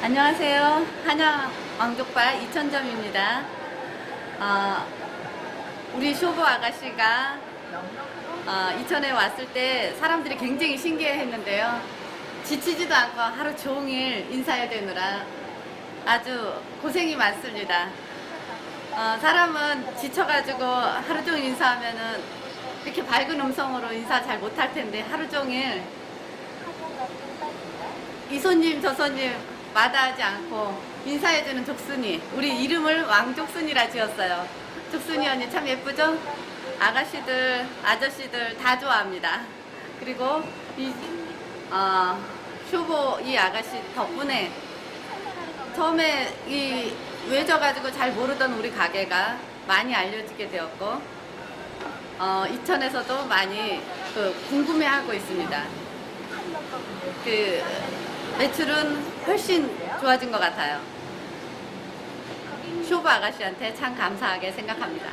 안녕하세요. 한양 왕족발 2,000점입니다. 어, 우리 쇼부 아가씨가 어, 이천에 왔을 때 사람들이 굉장히 신기해 했는데요. 지치지도 않고 하루 종일 인사해야 되느라 아주 고생이 많습니다. 어, 사람은 지쳐가지고 하루 종일 인사하면은 이렇게 밝은 음성으로 인사 잘 못할 텐데 하루 종일 이 손님 저 손님 마다하지 않고 인사해주는 족순이 우리 이름을 왕족순이라 지었어요 족순이 언니 참 예쁘죠? 아가씨들 아저씨들 다 좋아합니다 그리고 이 어, 쇼보 이 아가씨 덕분에 처음에 이 외져가지고 잘 모르던 우리 가게가 많이 알려지게 되었고 어, 이천에서도 많이 그 궁금해하고 있습니다. 그 매출은 훨씬 좋아진 것 같아요. 쇼부 아가씨한테 참 감사하게 생각합니다.